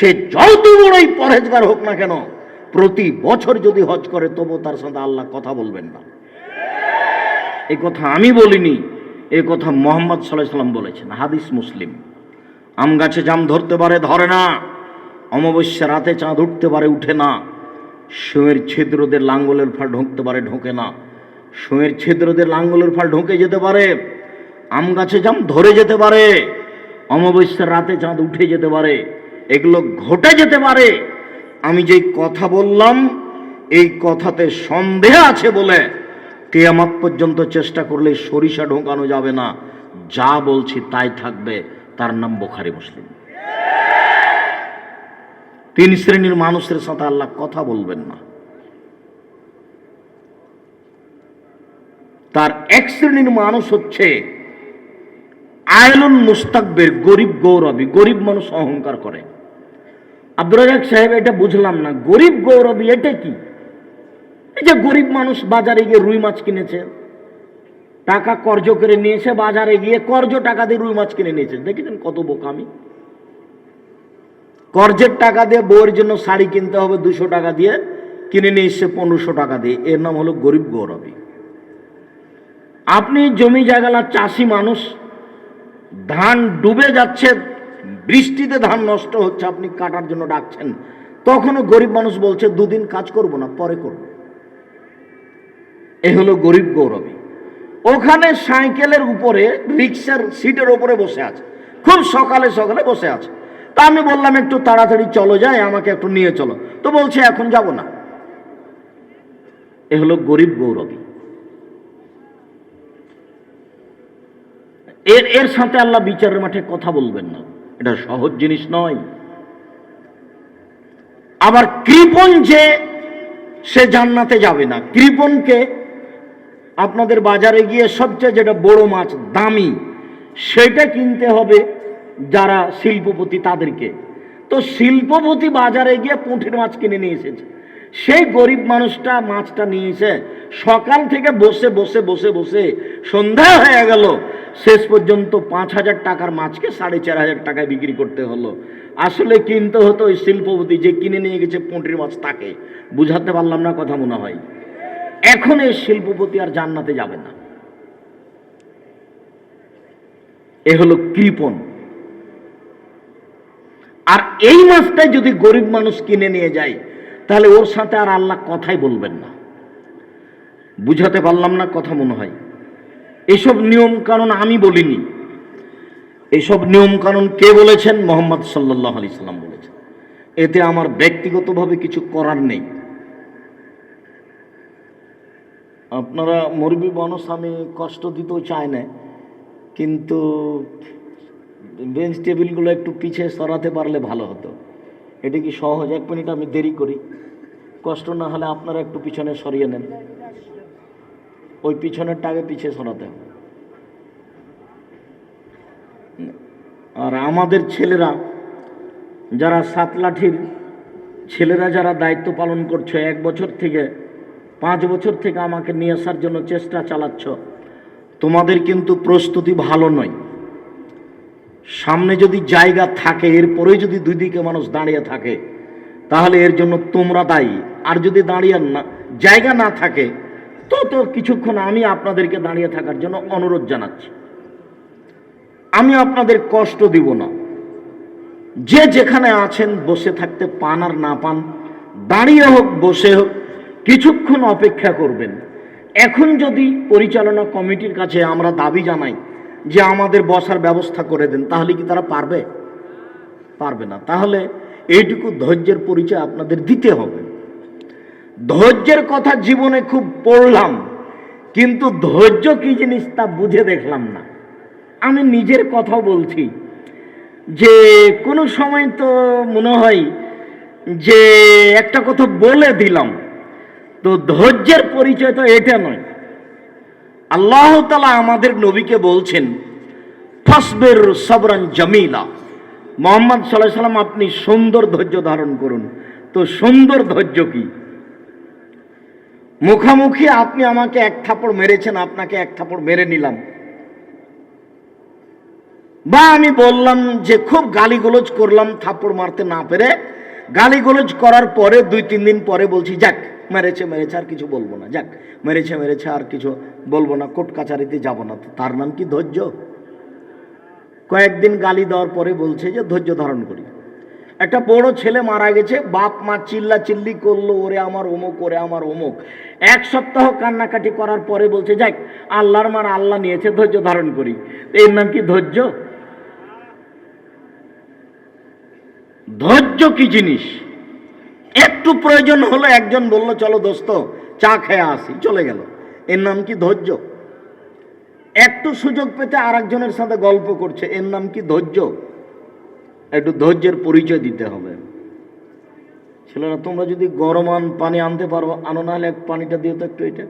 সে যত বড়ই পরহেজগার হোক না কেন, প্রতি বছর যদি হজ করে তবু তার সাথে আল্লাহ কথা বলবেন না। এই কথা আমি বলিনি এই কথা মোহাম্মদ সাল্লাহ সাল্লাম বলেছেন, হাদিস মুসলিম। আম গাছে জাম ধরতে পারে, ধরে না। অমাবস্যা রাতে চাঁদ উঠতে পারে, উঠে না। শুয়ের ছিদ্রদের লাঙ্গলের ফাল ঢুকতে পারে, ঢোকে না। শুয়ের ছিদ্রদের লাঙ্গলের ফাল ঢুকে যেতে পারে। আম গাছে জাম ধরে যেতে পারে। অমাবস্যার রাতে চাঁদ উঠে যেতে পারে। এগুলো ঘটে যেতে পারে। আমি যেই কথা বললাম, এই কথাতে সন্দেহ আছে বলে কেয়ামাত পর্যন্ত চেষ্টা করলে সরিষা ঢোকানো যাবে না। যা বলছি তাই থাকবে। তার নাম বোখারি মুসলিম। তিন শ্রেণির মানুষের সাথে আল্লাহ কথা বলবেন না। তার এক শ্রেণির মানুষ হচ্ছে আয়লন মুস্তাকবের, গরিব গৌরবী, গরিব মানুষ অহংকার করে। আব্দুর রাজাক সাহেব এটা বুঝলাম না। গরিব গৌরবী, এটা কি? এই যে গরিব মানুষ বাজারে গিয়ে রুই মাছ কিনেছে, টাকা কর্জ করে নিয়েছে বাজারে গিয়ে কর্জ টাকা দিয়ে রুই মাছ কিনে নিয়েছে। দেখেছেন কত বোকামি? কর্জের টাকা দিয়ে বউয়ের জন্য শাড়ি কিনতে হবে দুশো টাকা দিয়ে, কিনে নিয়ে এসছে পনেরোশো টাকা দিয়ে। এর নাম হলো গরিব গৌরবী। আপনি জমি জায়গালার চাষি মানুষ, ধান ডুবে যাচ্ছে বৃষ্টিতে ধান নষ্ট হচ্ছে, আপনি কাটার জন্য ডাকছেন। তখনও গরিব মানুষ বলছে, দুদিন কাজ করব না, পরে করব। এ হলো গরিব গৌরবী। ওখানে সাইকেলের উপরে, রিক্সার সিটের উপরে বসে আছে। খুব সকালে সকালে বসে আছে। তা আমি বললাম, একটু তাড়াতাড়ি চলো যায় আমাকে একটু নিয়ে চলো। তো বলছে, এখন যাব না। এ হলো গরিব গৌরবী। এর এর সাথে আল্লাহ বিচারের মাঠে কথা বলবেন না। এটা সহজ জিনিস নয়। আবার কৃপণ যে সে জান্নাতে যাবে না। কৃপণকে আপনাদের বাজারে গিয়ে সবচেয়ে যেটা বড় মাছ, দামি, সেটা কিনতে হবে যারা শিল্পপতি তাদেরকে। তো শিল্পপতি বাজারে গিয়ে পুঁটির মাছ কিনে নিয়ে এসেছে। সেই গরিব মানুষটা মাছটা নিয়েছে। সকাল থেকে বসে বসে বসে বসে সন্ধ্যা হয়ে গেল। শেষ পর্যন্ত পাঁচ হাজার টাকার মাছকে সাড়ে চার হাজার টাকায় বিক্রি করতে হলো। আসলে কিনতে হতো ওই শিল্পপতি যে কিনে নিয়ে গেছে পুঁটির মাছ তাকে। বুঝাতে পারলাম না কথা মনে হয়। এখন এই শিল্পপতি আর জান্নাতে যাবে না। এ হলো কৃপণ। আর এই মাছটাই যদি গরিব মানুষ কিনে নিয়ে যায় তাহলে ওর সাথে আর আল্লাহ কথাই বলবেন না। বুঝাতে পারলাম না কথা মনে হয়। এসব নিয়ম কানুন আমি বলিনি। এসব নিয়ম কানুন কে বলেছেন? মোহাম্মদ সাল্লাহ আলি সাল্লাম বলেছেন। এতে আমার ব্যক্তিগতভাবে কিছু করার নেই। আপনারা মরবি মানুষ, আমি কষ্ট দিতেও চাই না। কিন্তু বেঞ্চ টেবিলগুলো একটু পিছিয়ে সরাতে পারলে ভালো হতো। এটা কি সহজ? এক মিনিট আমি দেরি করি। কষ্ট না হলে আপনারা একটু পিছনে সরিয়ে নেন। ওই পিছনের টাকে পিছিয়ে সরাতে আর আমাদের ছেলেরা, যারা সাত লাঠির ছেলেরা যারা দায়িত্ব পালন করছে, এক বছর থেকে পাঁচ বছর থেকে আমাকে নিয়ে আসার জন্য চেষ্টা চালাচ্ছ, তোমাদের কিন্তু প্রস্তুতি ভালো নয়। সামনে যদি জায়গা থাকে এরপরে যদি দুই দিকে মানুষ দাঁড়িয়ে থাকে, তাহলে এর জন্য তোমরা দায়ী। আর যদি দাঁড়িয়ে না, জায়গা না থাকে, তো তো কিছুক্ষণ আমি আপনাদেরকে দাঁড়িয়ে থাকার জন্য অনুরোধ জানাচ্ছি। আমি আপনাদের কষ্ট দিব না। যে যেখানে আছেন, বসে থাকতে পান আর না পান, দাঁড়িয়ে হোক, বসে হোক, কিছুক্ষণ অপেক্ষা করবেন। এখন যদি পরিচালনা কমিটির কাছে আমরা দাবি জানাই যে আমাদের বসার ব্যবস্থা করে দেন, তাহলে কি তারা পারবে? পারবে না। তাহলে এইটুকু ধৈর্যের পরিচয় আপনাদের দিতে হবে। ধৈর্যের কথা জীবনে খুব পড়লাম, কিন্তু ধৈর্য কি জিনিস তা বুঝে দেখলাম না। আমি নিজের কথা বলছি যে, কোনো সময় তো মনে হয় যে, একটা কথা বলে দিলাম, তো ধৈর্যের পরিচয় তো এটা নয়। আল্লাহ তালা আমাদের নবীকে বলছেন, ফসবের সবরান জামিলা। মোহাম্মদ সাল্লাহ সাল্লাম, আপনি সুন্দর ধৈর্য ধারণ করুন। তো সুন্দর ধৈর্য কি? মুখামুখি আপনি আমাকে এক থাপড় মেরেছেন, আপনাকে এক থাপড় মেরে নিলাম। বা আমি বললাম যে, খুব গালিগোলজ করলাম থাপড় মারতে না পেরে। গালিগোলজ করার পরে, দুই তিন দিন পরে বলছি, যাক মেরেছে মেরেছে, আর কিছু বলব না। যাক, মেরেছে মেরেছে, আর কিছু বলব না। কোর্ট কাছারিতে যাব না। তার নাম কি ধৈর্য? কয়েকদিন গালি দেওয়ার পরে বলছে যে ধৈর্য ধারণ করি। একটা বড় ছেলে মারা গেছে, বাপ মা চিল্লা চিল্লি করল, ওরে আমার অমুক, ওরে আমার অমুক। এক সপ্তাহ কান্নাকাটি করার পরে বলছে, যাক, আল্লাহর মার আল্লাহ নিয়েছে, ধৈর্য ধারণ করি। এর নাম কি ধৈর্য? ধৈর্য কি জিনিস? একটু প্রয়োজন হলো একজন বলল, চলো দোস্ত, চা খেয়ে আসি। চলে গেল। এর নাম কি ধৈর্য? একটু সুযোগ পেতে আরেকজনের সাথে গল্প করছে, এর নাম কি ধৈর্য? একটু ধৈর্যের পরিচয় দিতে হবে। ছেলেরা, তোমরা যদি গরমান পানি আনতে পারো, আনো, নাহলে এক পানিটা দিও তো একটু এটা।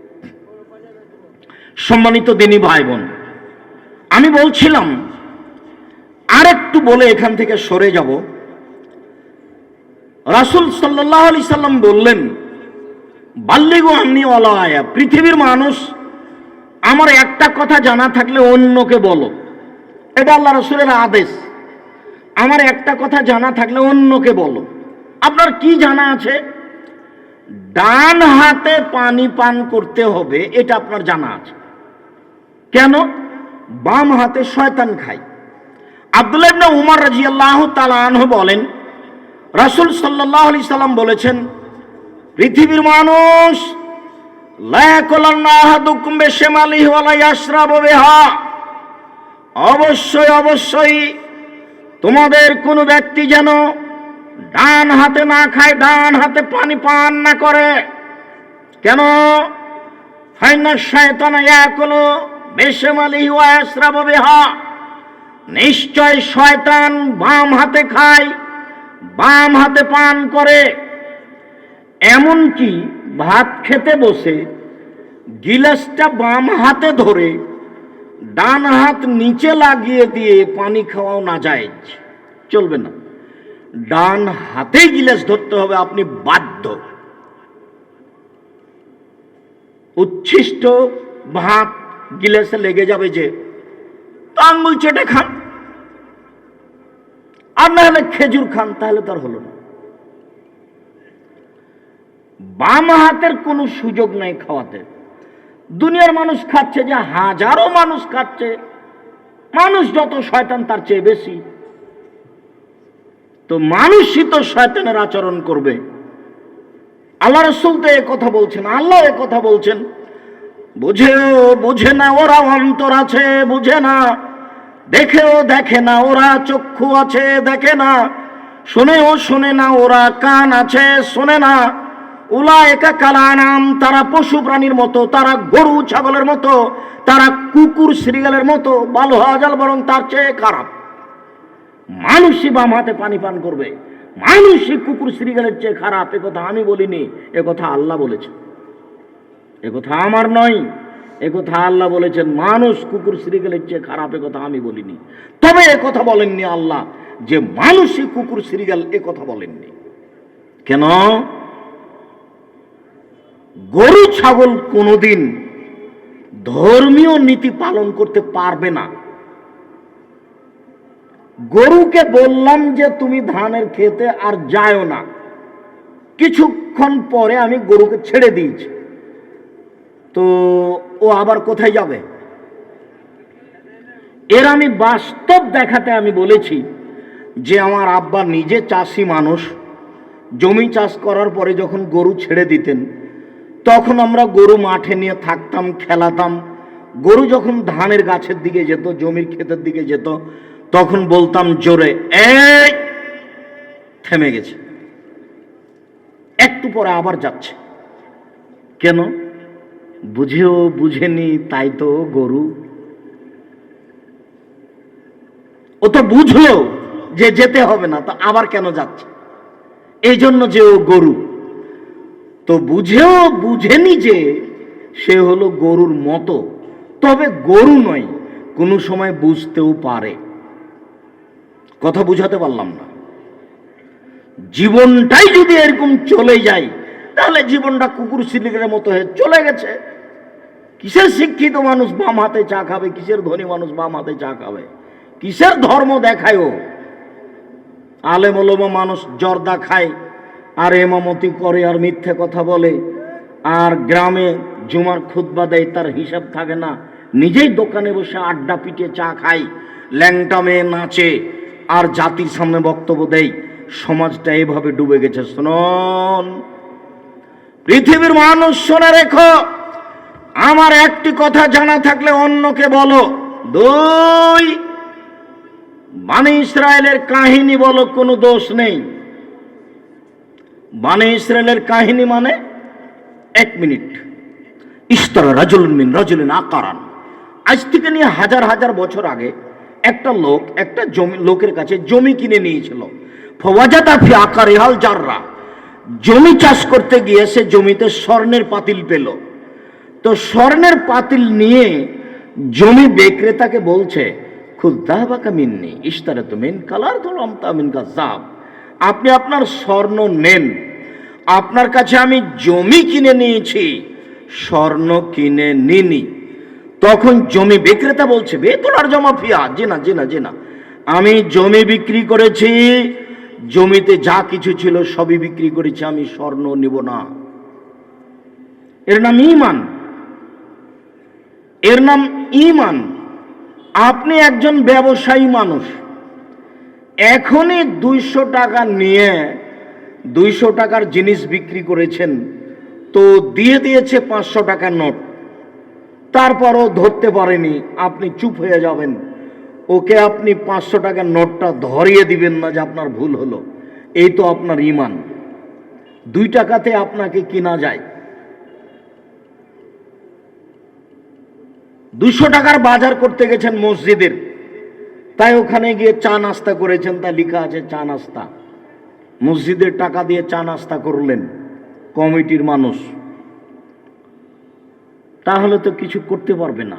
সম্মানিত দিনী ভাই বোন আমি বলছিলাম আর একটু বলে এখান থেকে সরে যাব। রাসুল সাল্লাহ আলি সাল্লাম বললেন, বাল্লিগো আমনি আয়া পৃথিবীর মানুষ, আমার একটা কথা জানা থাকলে অন্যকে বলো। এটা আল্লাহ রসুলের আদেশ। আমার একটা কথা জানা থাকলে অন্যকে বলো। আপনার কি জানা আছে? ডান হাতে পানি পান করতে হবে, এটা আপনার জানা আছে। কেন? বাম হাতে শয়তান খায়। আব্দুল্লাহ উমর রাজিয়াল্লাহু তাআলা আনহু বলেন রাসূল সাল্লাল্লাহু আলাইহি সাল্লাম বলেছেন, পৃথিবীর মানুষ অবশ্যই অবশ্যই তোমাদের কোনো ব্যক্তি যেন ডান হাতে না খায়, ডান হাতে পানি পান না করে। কেন? শয়তানা নিশ্চয় শয়তান বাম হাতে খায় বাম হাতে পান করে। এমনকি ভাত খেতে বসে গিলাসটা বাম হাতে ধরে ডান হাত নিচে লাগিয়ে দিয়ে পানি খাওয়াও না যায় চলবে না। ডান হাতে গিলাস ধরতে হবে, আপনি বাধ্য। উচ্ছিষ্ট ভাত গিলাসে লেগে যাবে যে আঙ্গুল চেটে খান। আর না হলে খেজুর খান, তাহলে তার হলো না। বাম হাতের কোনো সুযোগ নাই খাওয়াতে। দুনিয়ার মানুষ খাচ্ছে যে, হাজারো মানুষ খাচ্ছে। মানুষ যত শয়তান, তার চেয়ে বেশি। তো মানুষই তো শয়তানের আচরণ করবে। আল্লাহ রসুল তো কথা বলছেন, আল্লাহ কথা বলছেন। বুঝেও বুঝে না ওরা অন্তর আছে, বুঝে না। দেখেও দেখে না, ওরা চক্ষু আছে, দেখে না। শুনেও শুনে না, ওরা কান আছে, শোনে না। উলা একা কালানাম, তারা পশু প্রাণীর মতো, তারা গরু ছাগলের মতো, তারা কুকুর শ্রীগালের মতো হওয়া যাল বরং তার চেয়ে খারাপ। মানুষই বাম হাতে পানি পান করবে, মানুষই কুকুর শ্রীগালের চেয়ে খারাপ কথা আমি বলিনি কথা আল্লাহ বলেছে কথা আমার নয় এ কথা আল্লাহ বলেছেন, মানুষ কুকুর শ্রীগালের চেয়ে খারাপ কথা আমি বলিনি। তবে কথা বলেননি আল্লাহ যে মানুষই কুকুর শ্রীগাল এ কথা বলেননি। কেন? গরু, ছাগল কোনোদিন ধর্মীয় নীতি পালন করতে পারবে না। গরুকে বললাম যে, তুমি ধানের খেতে আর যায়ও না। কিছুক্ষণ পরে আমি গরুকে ছেড়ে দিয়েছি। তো ও আবার কোথায় যাবে? এর আমি বাস্তব দেখাতে আমি বলেছি যে আমার আব্বা নিজে চাষি মানুষ। জমি চাষ করার পরে যখন গরু ছেড়ে দিতেন, তখন আমরা গরু মাঠে নিয়ে থাকতাম, খেলাতাম। গরু যখন ধানের গাছের দিকে যেত, জমির ক্ষেতের দিকে যেত, তখন বলতাম, জোরে থেমে গেছে। একটু পরে আবার যাচ্ছে। কেন? বুঝেও বুঝেনি তাই তো গরু। ও তো বুঝলো যে যেতে হবে না, তো আবার কেন যাচ্ছে? এই জন্য যে ও গরু। তো বুঝেও বুঝেনি যে সে হলো গরুর মতো, তবে গরু নয়, কোনো সময় বুঝতেও পারে। কথা বুঝাতে পারলাম না। জীবনটাই যদি এরকম চলে যায়, তাহলে জীবনটা কুকুর সিলিকের মতো হয়ে চলে গেছে। কিসের শিক্ষিত মানুষ বাম হাতে চা খাবে, কিসের ধনী মানুষ বাম হাতে চা খাবে? কিসের ধর্ম দেখায় ও? আলেম ওলমা মানুষ জর্দা খায়, আর এমামতি করে আর মিথ্যে কথা বলে, আর গ্রামে জুমার খুতবা দেয়, তার হিসাব থাকে না। নিজেই দোকানে বসে আড্ডা পিটে চা খায়, ল্যাংটা মেয়ে নাচে, আর জাতির সামনে বক্তব্য দেয়। সমাজটা এভাবে ডুবে গেছে, শুনুন। পৃথিবীর মানুষ শুনে রেখো। আমার একটি কথা জানা থাকলে অন্যকে বলো। দুই, বানি ইসরায়েলের কাহিনী বলো, কোনো দোষ নেই। বানি ইসরায়েলের কাহিনী মানে এক মিনিট। ইস্তর রাজুল মিন রাজুলিন আকারান। আজ থেকে নিয়ে হাজার হাজার বছর আগে একটা লোক, একটা জমি লোকের কাছে জমি কিনে নিয়েছিল। ফি আকার হাল জাররা। জমি চাষ করতে গিয়ে সে জমিতে স্বর্ণের পাতিল পেল। তো স্বর্ণের পাতিল নিয়ে জমি বিক্রেতাকে বলছে খুদ্দাহবাকা মিন্নি ইস্তারে তো মিন কালার তোলাম তামিন কাজাব আপনি আপনার স্বর্ণ নেন। আপনার কাছে আমি জমি কিনে নিয়েছি। স্বর্ণ কিনে নিনি। তখন জমি বিক্রেতা বলছে বে তোলার জমা ফিয়া জি না জি না জি না আমি জমি বিক্রি করেছি। জমিতে যা কিছু ছিল সবই বিক্রি করেছি। আমি স্বর্ণ নিব না। এর নাম ইমান এর নাম ইমান। আপনি একজন ব্যবসায়ী মানুষ। এখনই দুইশো টাকা নিয়ে দুইশো টাকার জিনিস বিক্রি করেছেন, তো দিয়ে দিয়েছে পাঁচশো টাকার নোট। তারপরও ধরতে পারেনি, আপনি চুপ হয়ে যাবেন। ওকে আপনি পাঁচশো টাকার নোটটা ধরিয়ে দিবেন না যে আপনার ভুল হলো। এই তো আপনার ইমান। দুই টাকাতে আপনাকে কিনা যায়। দুশো টাকার বাজার করতে গেছেন মসজিদের। তাই ওখানে গিয়ে চা নাস্তা করেছেন তা লেখা আছে চা নাস্তা। মসজিদের টাকা দিয়ে চা নাস্তা করলেন কমিটির মানুষ। তাহলে তো কিছু করতে পারবে না।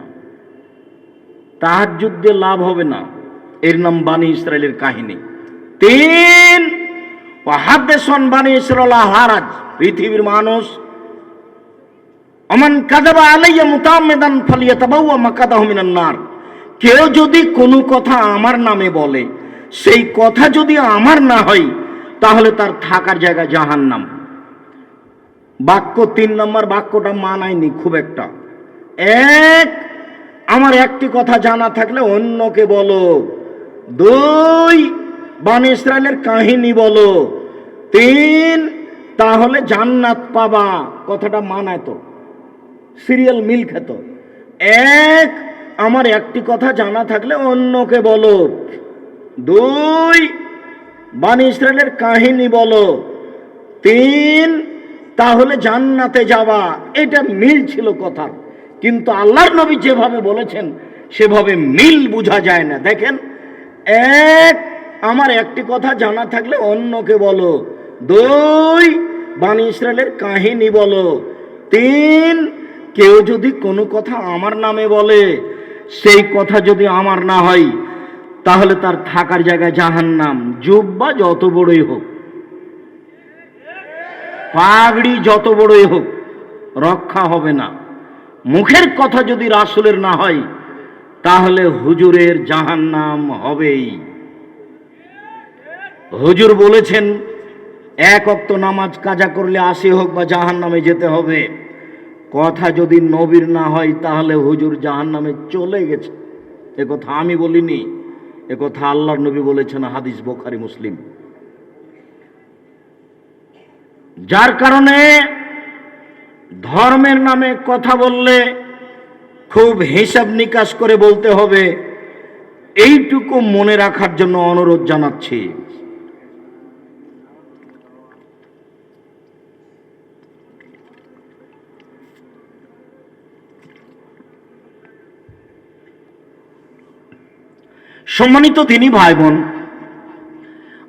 তাহার যুদ্ধে লাভ হবে না। এর নাম বাণী ইসরায়েলের কাহিনী। তিন হাদ্দেশন বাণী ইসরায়েল হারাজ, পৃথিবীর মানুষ অমান কাদাবা আলাইয়া মুতামেদান ফালিয়া তাবাউয়া মাকাদাহু মিনান নার। কেউ যদি কোনো কথা আমার নামে বলে, সেই কথা যদি আমার না হয়, তাহলে তার থাকার জায়গা জাহান্নাম। বাক্য তিন নম্বর বাক্যটা মানায়নি খুব একটা। এক, আমার একটি কথা জানা থাকলে অন্যকে বলো। দুই, বান ইসরায়েলের কাহিনী বলো। তিন, তাহলে জান্নাত পাবা। কথাটা মানায় তো। সিরিয়াল মিল খেত। এক, আমার একটি কথা জানা থাকলে অন্যকে বলো। দুই বান ইসরায়েলের কাহিনী বলো। তিন, তাহলে জান্নাতে যাওয়া। এটা মিল ছিল কথার। কিন্তু আল্লাহর নবী যেভাবে বলেছেন, সেভাবে মিল বোঝা যায় না। দেখেন, এক, আমার একটি কথা জানা থাকলে অন্যকে বলো। দুই বানি ইসরায়েলের কাহিনী বলো। তিন কেউ যদি কোনো কথা আমার নামে বলে, সেই কথা যদি আমার না হয়, তাহলে তার থাকার জায়গায় জাহান্নাম। জুব্বা যত বড়ই হোক, পাগড়ি যত বড়ই হোক, রক্ষা হবে না। মুখের কথা যদি রাসুলের না হয়, তাহলে হুজুরের জাহান্নাম হবেই। হুজুর বলেছেন, এক অক্ত নামাজ কাজা করলে আসি হোক বা জাহান নামে যেতে হবে। কথা যদি নবীর না হয়, তাহলে হুজুর জাহান নামে চলে গেছে। এ কথা আমি বলিনি, এ কথা আল্লাহর নবী বলেছেন, হাদিস বোখারি, মুসলিম। যার কারণে ধর্মের নামে কথা বললে খুব হিসাব নিকাশ করে বলতে হবে, এইটুকু মনে রাখার জন্য অনুরোধ জানাচ্ছি। সম্মানিত তিনি ভাই বোন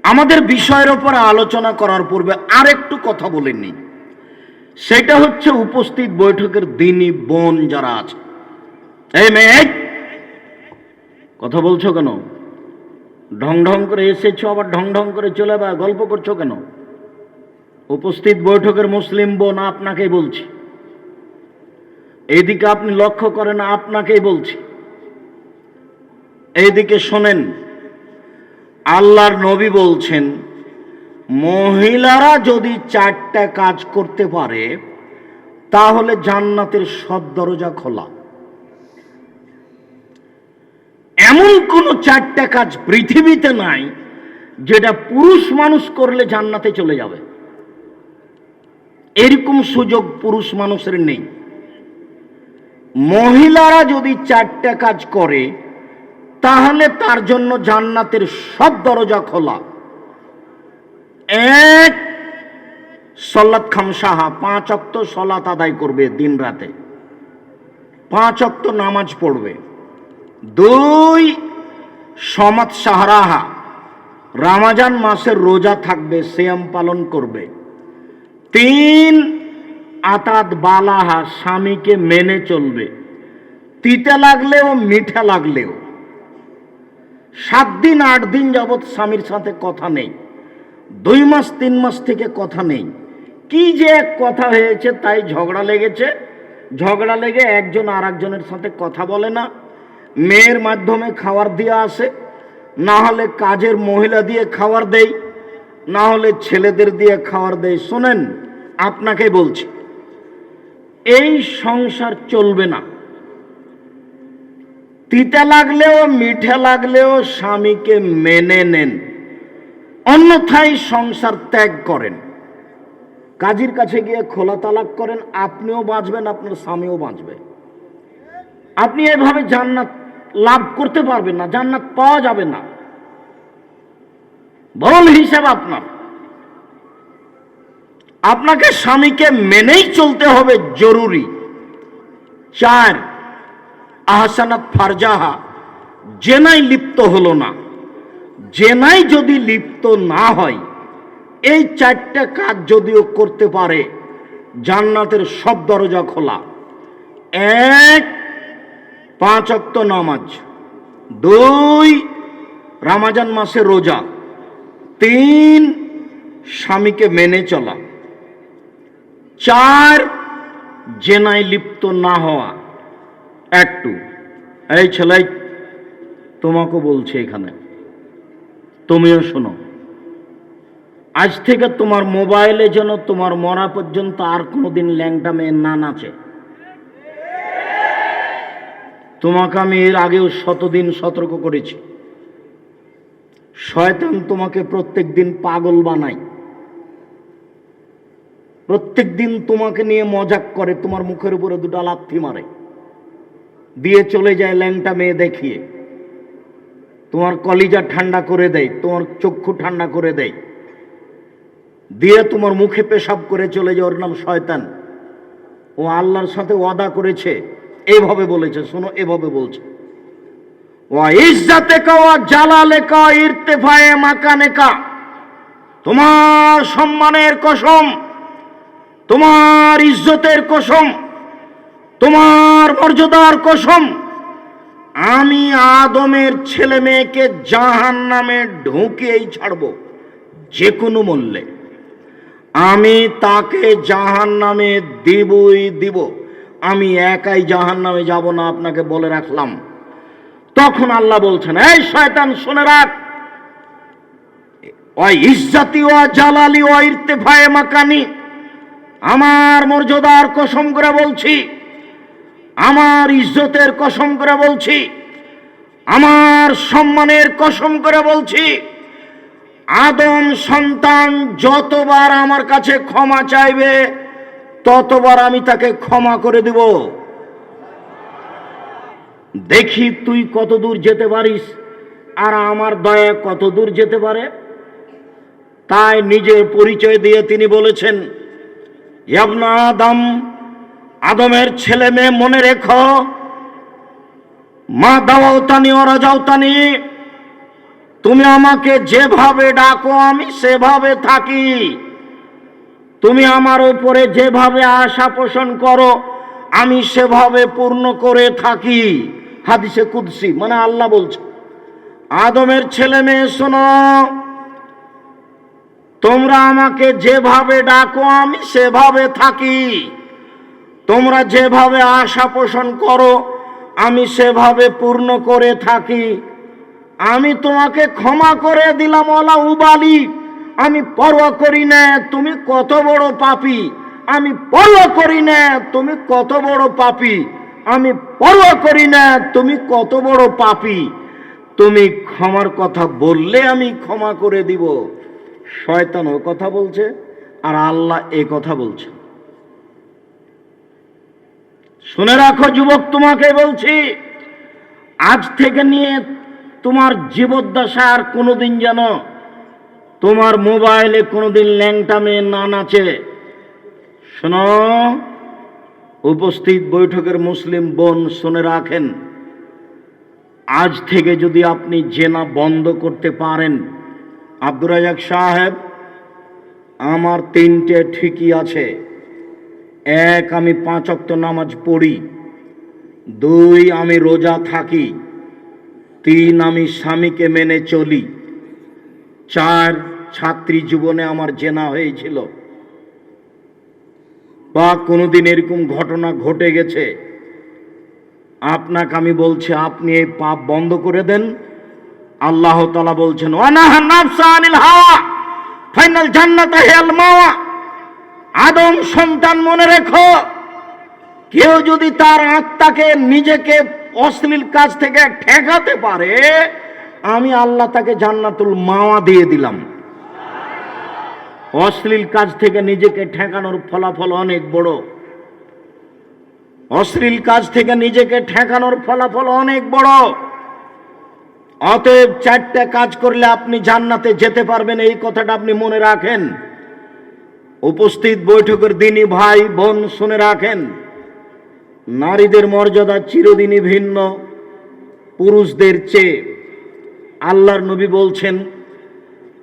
আমাদের বিষয়ের ওপর আলোচনা করার পূর্বে আরেকটু কথা বলেননি সেটা হচ্ছে উপস্থিত বৈঠকের দিনই বোন যারা আছে। এই মেয়ে কথা বলছো কেন? ঢং ঢং করে এসেছ, আবার ঢং ঢং করে চলে বা গল্প করছ কেন? উপস্থিত বৈঠকের মুসলিম বোন, আপনাকেই বলছি। এদিকে আপনি লক্ষ্য করেন, আপনাকেই বলছি। এইদিকে শোনেন, আল্লাহর নবী বলছেন, মহিলারা যদি চারটা কাজ করতে পারে, তাহলে জান্নাতের সব দরজা খোলা। এমন কোন চারটা কাজ পৃথিবীতে নাই, যেটা পুরুষ মানুষ করলে জান্নাতে চলে যাবে। এরকম সুযোগ পুরুষ মানুষের নেই। মহিলারা যদি চারটা কাজ করে তাহলে তার জন্য জান্নাতের সব দরজা খোলা। এক সল্লাত খামসাহা পাঁচ অক্ত সলাত আদায় করবে দিন রাতে। পাঁচ অক্ত নামাজ পড়বে। দুই সমাজ সাহারাহা, রামাজান মাসের রোজা থাকবে, সিয়াম পালন করবে। তিন, আতাত বালাহা স্বামীকে মেনে চলবে। তিতে লাগলেও মিঠা লাগলেও। সাত দিন, আট দিন যাবৎ স্বামীর সাথে কথা নেই। দুই মাস, তিন মাস থেকে কথা নেই। কি যে এক কথা হয়েছে তাই ঝগড়া লেগেছে। ঝগড়া লেগে একজন আর একজনের সাথে কথা বলে না। মেয়ের মাধ্যমে খাবার দিয়ে আসে। না হলে কাজের মহিলা দিয়ে খাবার দেই। না হলে ছেলেদের দিয়ে খাবার দেয় শোনেন, আপনাকে বলছি, এই সংসার চলবে না। তিতা লাগলেও, মিঠে লাগলেও স্বামীকে মেনে নেন। অন্যথায় সংসার ত্যাগ করেন। কাজীর কাছে গিয়ে খোলা তালাক করেন, আপনিও বাঁচবেন, আপনার স্বামীও বাঁচবে। আপনি এভাবে জান্নাত লাভ করতে পারবেন না, জান্নাত পাওয়া যাবে না। বরং হিসাব আপনার। আপনাকে স্বামীকে মেনেই চলতে হবে জরুরি। চার আহসানাত ফারজাহা, জেনাই লিপ্ত হলো না। জেনাই যদি লিপ্ত না হয়, এই চারটা কাজ যদিও করতে পারে, জান্নাতের সব দরজা খোলা। এক, পাঁচ অক্ত নামাজ। দুই, রামাজান মাসে রোজা। তিন, স্বামীকে মেনে চলা। চার জেনায় লিপ্ত না হওয়া। একটু এই ছেলাই তোমাকে বলছে এখানে। তুমিও শোনো। আজ থেকে তোমার মোবাইলে যেন তোমার মরা পর্যন্ত আর কোনোদিন ল্যাংটা মেয়ে না নাচে তোমাকে আমি এর আগেও শতদিন সতর্ক করেছি। শয়তান তোমাকে প্রত্যেক দিন পাগল বানায়। প্রত্যেক দিন তোমাকে নিয়ে মজাক করে, তোমার মুখের উপরে দুটা লাথি মারে। দিয়ে চলে যায় ল্যাংটা মেয়ে দেখিয়ে। তোমার কলিজা ঠান্ডা করে দেয়, তোমার চক্ষু ঠান্ডা করে দেয়। দিয়ে তোমার মুখে পেশাব করে চলে যায়, ওর নাম শয়তান। ও আল্লাহর সাথে ওয়াদা করেছে, এভাবে বলেছে, শোনো, এভাবে বলছে। ইরতেফায়ে তোমার সম্মানের কসম, তোমার ইজ্জতের কসম তোমার মর্যাদার কসম, আমি আদমের ছেলে মেয়েকে জাহান নামে ঢুকিয়েই ছাড়ব যে কোনো মূল্যে। আমি তাকে জাহান নামে দিবই দিব। আমি একাই জাহান নামে যাব না, আপনাকে বলে রাখলাম। তখন আল্লাহ বলছেন, এই শয়তান, শুনে রাখ। ওই ইজ্জাতি ও জালালি ও ইরতেফায়ে মাকানি, আমার মর্যাদার কসম করে বলছি আমার ইজ্জতের কসম করে বলছি, আমার সম্মানের কসম করে বলছি, আদম সন্তান যতবার আমার কাছে ক্ষমা চাইবে, ততবার আমি তাকে ক্ষমা করে দিব। দেখি তুই কত দূর যেতে পারিস, আর আমার দয়া কত দূর যেতে পারে? তাই নিজের পরিচয় দিয়ে তিনি বলেছেন ইয়াবনা আদম আদমের ছেলে মেয়ে মনে রেখো। মা দাওয়াতানি ওরা যাওতানি তুমি আমাকে যেভাবে ডাকো, আমি সেভাবে থাকি। তুমি আমার উপরে যেভাবে আশা পোষণ করো, আমি সেভাবে পূর্ণ করে থাকি। হাদিসে কুদসি মানে আল্লাহ বলছে, আদমের ছেলে মেয়ে শোনো, তোমরা আমাকে যেভাবে ডাকো, আমি সেভাবে থাকি। তোমরা যেভাবে আশা পোষণ করো, আমি সেভাবে পূর্ণ করে থাকি। আমি তোমাকে ক্ষমা করে দিলাম, ওলা উবালি। আমি পরোয়া করি না, তুমি কত বড় পাপি। আমি পরোয়া করি না, তুমি কত বড় পাপি। আমি পরোয়া করি না, তুমি কত বড় পাপি। তুমি ক্ষমার কথা বললে আমি ক্ষমা করে দিব। শয়তান ও কথা বলছে, আর আল্লাহ এ কথা বলছে। শুনে রাখো যুবক, তোমাকে বলছি, আজ থেকে নিয়ে তোমার জীবদ্দশা আর কোনোদিন যেন তোমার মোবাইলে কোনোদিন ল্যাংটা মেয়ে না নাচে শোনো, উপস্থিত বৈঠকের মুসলিম বোন শুনে রাখেন, আজ থেকে যদি আপনি জেনা বন্ধ করতে পারেন, আব্দুর রাজাক সাহেব, আমার তিনটে ঠিকই আছে। এক আমি পাঁচ অক্ত নামাজ পড়ি, দুই আমি রোজা থাকি, তিন আমি স্বামীকে মেনে চলি, চার ছাত্রী জীবনে আমার জেনা হয়েছিল। বা কোনোদিন এরকম ঘটনা ঘটে গেছে, আপনাকে আমি বলছি, আপনি এই পাপ বন্ধ করে দেন। আল্লাহ তালা বলছেন হাওয়া, ফাইনাল জান্নাত মাওয়া। আদম সন্তান মনে রেখো, কেউ যদি তার আত্মাকে নিজেকে অশ্লীল কাজ থেকে ঠেকাতে পারে, আমি আল্লাহ তাকে জান্নাতুল মাওয়া দিয়ে দিলাম। অশ্লীল কাজ থেকে নিজেকে ঠেকানোর ফলাফল অনেক বড়। অশ্লীল কাজ থেকে নিজেকে ঠেকানোর ফলাফল অনেক বড়। অতএব চারটে কাজ করলে আপনি জান্নাতে যেতে পারবেন, এই কথাটা আপনি মনে রাখেন। উপস্থিত বৈঠকের দিনই ভাই বোন শুনে রাখেন, নারীদের মর্যাদা চিরদিনই ভিন্ন, পুরুষদের চেয়ে। আল্লাহর নবী বলছেন,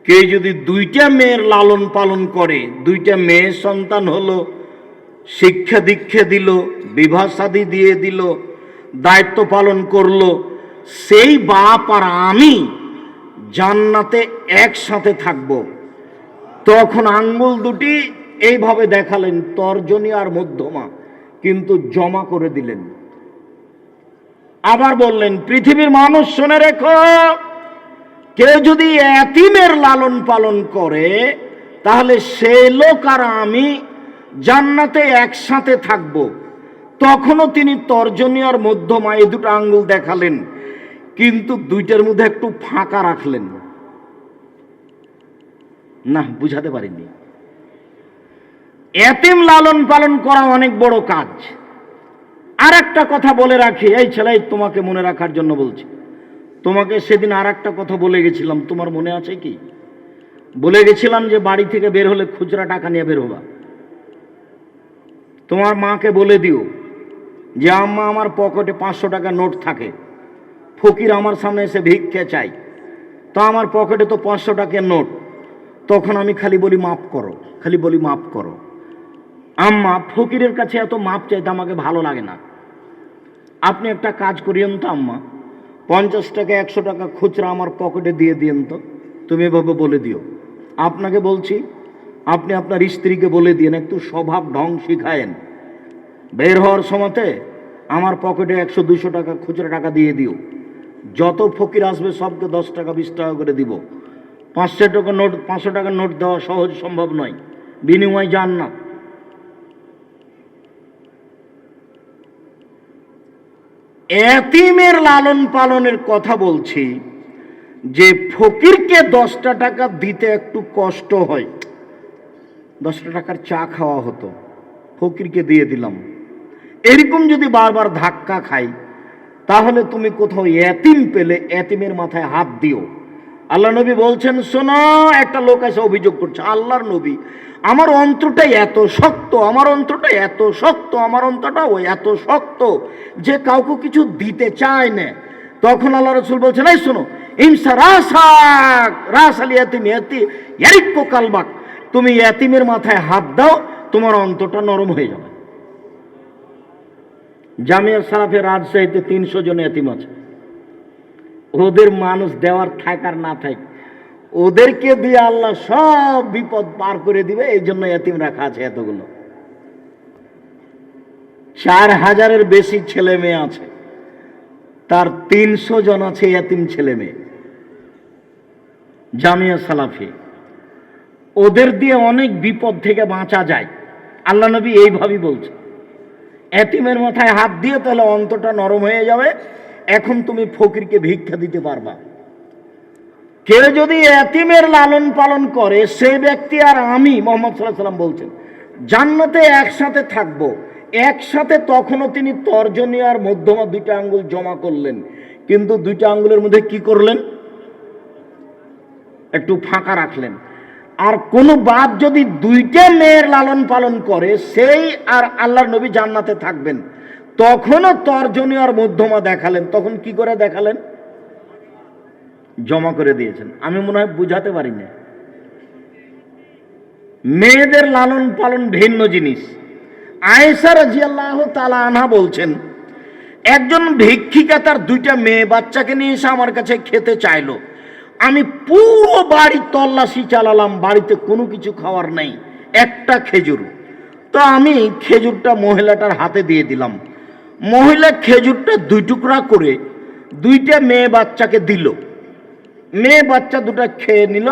কে যদি দুইটা মেয়ের লালন পালন করে, দুইটা মেয়ে সন্তান হলো, শিক্ষা দীক্ষা দিল, বিবাহ শাদী দিয়ে দিল, দায়িত্ব পালন করল, সেই বাপ আর আমি জান্নাতে একসাথে থাকব। তখন আঙ্গুল দুটি এইভাবে দেখালেন, তর্জনী আর মধ্যমা, কিন্তু জমা করে দিলেন। আবার বললেন, পৃথিবীর মানুষ শুনে রেখো, কেউ যদি এতিমের লালন পালন করে, তাহলে সে লোক আর আমি জান্নাতে একসাথে থাকব। তখনও তিনি তর্জনী আর মধ্যমা এই দুটো আঙ্গুল দেখালেন, কিন্তু দুইটার মধ্যে একটু ফাঁকা রাখলেন। না, বুঝাতে পারিনি। এতিম লালন পালন করা অনেক বড় কাজ। আর একটা কথা বলে রাখি, এই ছেলে তোমাকে মনে রাখার জন্য বলছি। তোমাকে সেদিন আর একটা কথা বলে গেছিলাম, তোমার মনে আছে কি? বলে গেছিলাম যে বাড়ি থেকে বের হলে খুচরা টাকা নিয়ে বের হবা। তোমার মাকে বলে দিও যে, আম্মা, আমার পকেটে পাঁচশো টাকা নোট থাকে। ফকির আমার সামনে এসে ভিক্ষে চাই। তো আমার পকেটে তো পাঁচশো টাকার নোট। তখন আমি খালি বলি মাপ করো, খালি বলি মাপ করো। আম্মা, ফকিরের কাছে এত মাপ চাইতে আমাকে ভালো লাগে না। আপনি একটা কাজ করিয়েন তো আম্মা, পঞ্চাশ টাকা, একশো টাকা খুচরা আমার পকেটে দিয়ে দিয়েন তো, তুমি এভাবে বলে দিও। আপনাকে বলছি, আপনি আপনার স্ত্রীকে বলে দিয়েন, একটু স্বভাব ঢং শিখায়েন। বের হওয়ার সময়তে আমার পকেটে একশো দুশো টাকা, খুচরা টাকা দিয়ে দিও। যত ফকির আসবে, সবকে দশ টাকা, বিশ টাকা করে দিব। পাঁচশো টাকা নোট, পাঁচশো টাকার নোট দেওয়া সহজ সম্ভব নয়। বিনিময় যান না। এতিমের লালন পালনের কথা বলছি যে ফকিরকে দশটা টাকা দিতে একটু কষ্ট হয়। দশটা টাকার চা খাওয়া হতো, ফকিরকে দিয়ে দিলাম। এরকম যদি বারবার ধাক্কা খাই, তাহলে তুমি কোথাও এতিম পেলে, এতিমের মাথায় হাত দিও। আল্লাহ নবী বলছেন, শোনো, একটা লোক এসে অভিযোগ করছে, আল্লাহর নবী। আমার অন্ত্রটা এত শক্ত, আমার অন্ত্রটা এত শক্ত, আমার অন্তরটা ও এত শক্ত যে কাউকে কিছু দিতে চায় না। তখন আল্লাহ রসুল বলছেন, এই শোনো, ইনসা রাসাক রাস আলী এতিম এতি ইয়ারিক্য কালবাক। তুমি এতিমের মাথায় হাত দাও, তোমার অন্তরটা নরম হয়ে যাবে। জামিয়া সারাফে রাজশাহীতে তিনশো জন এতিম আছে। ওদের মানুষ দেওয়ার থাক আর না থাক, ওদেরকে দিয়ে আল্লাহ সব বিপদ পার করে দিবে, এই জন্য এতিম রাখা আছে এতগুলো। চার হাজারের বেশি ছেলে মেয়ে আছে, তার তিনশো জন আছে এতিম ছেলে মেয়ে। জামিয়া সালাফি, ওদের দিয়ে অনেক বিপদ থেকে বাঁচা যায়। আল্লাহ নবী এইভাবেই বলছে, এতিমের মাথায় হাত দিয়ে তাহলে অন্তটা নরম হয়ে যাবে এখন তুমি ফকিরকে ভিক্ষা দিতে পারবা। কেউ যদি এতিমের লালন পালন করে, সে ব্যক্তি আর আমি, মোহাম্মদ সাল্লাহ সাল্লাম বলছেন, জান্নাতে একসাথে থাকব। একসাথে তখনও তিনি তর্জনী আর মধ্যমা দুইটা আঙ্গুল জমা করলেন। কিন্তু দুইটা আঙ্গুলের মধ্যে কি করলেন? একটু ফাঁকা রাখলেন। আর কোন বাপ যদি দুইটা মেয়ের লালন পালন করে, সেই আর আল্লাহর নবী জান্নাতে থাকবেন। তখনও তর্জনী আর মধ্যমা দেখালেন। তখন কি করে দেখালেন? জমা করে দিয়েছেন। আমি মনে হয় বুঝাতে পারি না মেয়েদের লালন পালন ভিন্ন জিনিস। আয়েসা রাজিয়াল্লাহ তালা আনহা বলছেন, একজন ভিক্ষিকা তার দুইটা মেয়ে বাচ্চাকে নিয়ে এসে আমার কাছে খেতে চাইলো। আমি পুরো বাড়ি তল্লাশি চালালাম, বাড়িতে কোনো কিছু খাওয়ার নেই, একটা খেজুর। তো আমি খেজুরটা মহিলাটার হাতে দিয়ে দিলাম। মহিলা খেজুরটা দুই টুকরা করে দুইটা মেয়ে বাচ্চাকে দিল। মেয়ে বাচ্চা দুটা খেয়ে নিল,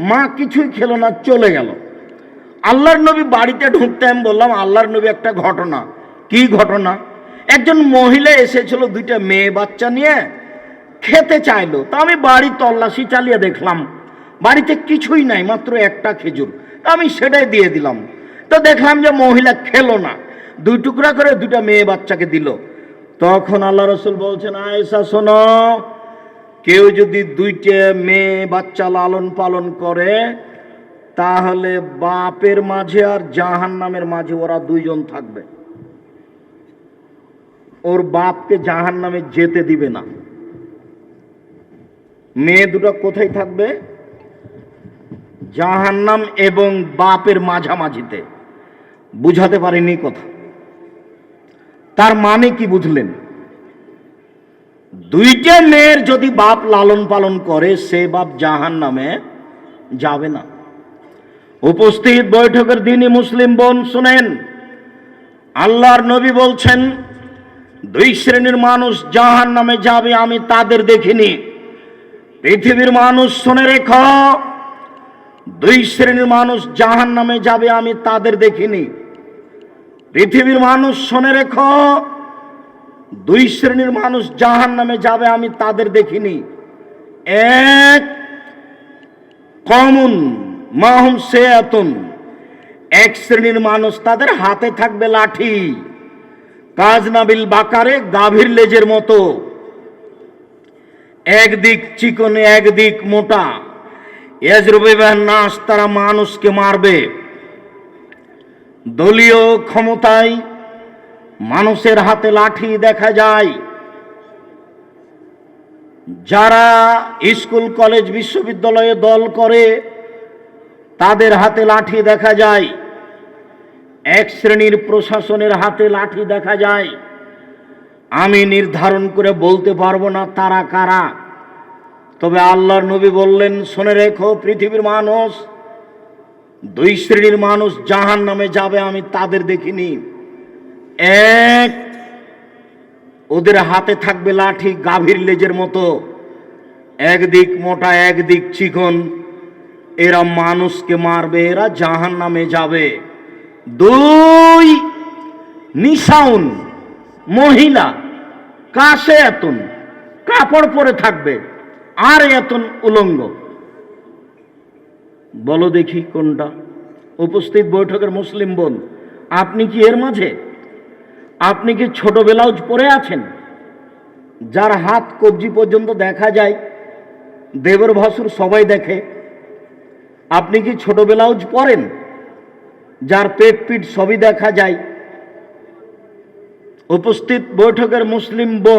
মা কিছুই খেলো না, চলে গেল। আল্লাহর নবী বাড়িতে ঢুকতে আমি বললাম, আল্লাহর নবী একটা ঘটনা। কি ঘটনা? একজন মহিলা এসেছিল দুইটা মেয়ে বাচ্চা নিয়ে, খেতে চাইলো। তা আমি বাড়ি তল্লাশি চালিয়ে দেখলাম, বাড়িতে কিছুই নাই, মাত্র একটা খেজুর। আমি সেটাই দিয়ে দিলাম। তো দেখলাম যে মহিলা খেলো না। দুই টুকরা করে দুটা মেয়ে বাচ্চাকে দিল। তখন আল্লাহ রসুল বলছেন, আয়েশা, শোনো, কেউ যদি দুইটা মেয়ে বাচ্চা লালন পালন করে, তাহলে বাপের মাঝে আর জাহান নামের মাঝে ওরা দুইজন থাকবে। ওর বাপকে জাহান নামে যেতে দিবে না। মেয়ে দুটো কোথায় থাকবে? জাহান্নাম এবং বাপের মাঝামাঝিতে। বুঝাতে পারিনি কথা। তার মানে কি বুঝলেন? দুইটা মেয়ের যদি বাপ লালন পালন করে, সে বাপ জাহান নামে যাবে না। উপস্থিত বৈঠকের দিনই মুসলিম বোন শুনেন, আল্লাহর নবী বলছেন, দুই শ্রেণির মানুষ জাহান নামে যাবে আমি তাদের দেখিনি। পৃথিবীর মানুষ শুনে রেখ, দুই শ্রেণির মানুষ জাহান নামে যাবে আমি তাদের দেখিনি। পৃথিবীর মানুষ শোনে রেখ, দুই শ্রেণির মানুষ জাহান নামে যাবে, আমি তাদের দেখিনি। এক, কমন, মাহুম সেয়াতুন। এক শ্রেণির মানুষ তাদের হাতে থাকবে লাঠি। কাজনাবিল বাকারে, গাভীর লেজের মতো। একদিক চিকনে, একদিক মোটা। এজরুবেবাহ নাস তারা মানুষকে মারবে। দলীয় ক্ষমতায় মানুষের হাতে লাঠি দেখা যায়। যারা স্কুল, কলেজ, বিশ্ববিদ্যালয়ে দল করে, তাদের হাতে লাঠি দেখা যায়। এক শ্রেণির প্রশাসনের হাতে লাঠি দেখা যায়। আমি নির্ধারণ করে বলতে পারব না তারা কারা। তবে আল্লাহর নবী বললেন, শুনে রেখো পৃথিবীর মানুষ দুই শ্রেণির মানুষ জাহান নামে যাবে, আমি তাদের দেখিনি। এক, ওদের হাতে থাকবে লাঠি, গাভীর লেজের মতো। একদিক মোটা একদিক চিকন। এরা মানুষকে মারবে, এরা জাহান নামে যাবে। দুই, নিশাউন, মহিলা কাশে এতন কাপড় পরে থাকবে আর এতন উলঙ্গ। বলো দেখি কোনটা। উপস্থিত বৈঠকের মুসলিম বোন, আপনি কি এর মাঝে? আপনি কি ছোট ব্লাউজ পরে আছেন? যার হাত কবজি পর্যন্ত দেখা যায়, দেবর ভাসুর সবাই দেখে। আপনি কি ছোট ব্লাউজ পরেন যার পেট পিট সবই দেখা যায়। উপস্থিত বৈঠকের মুসলিম বোন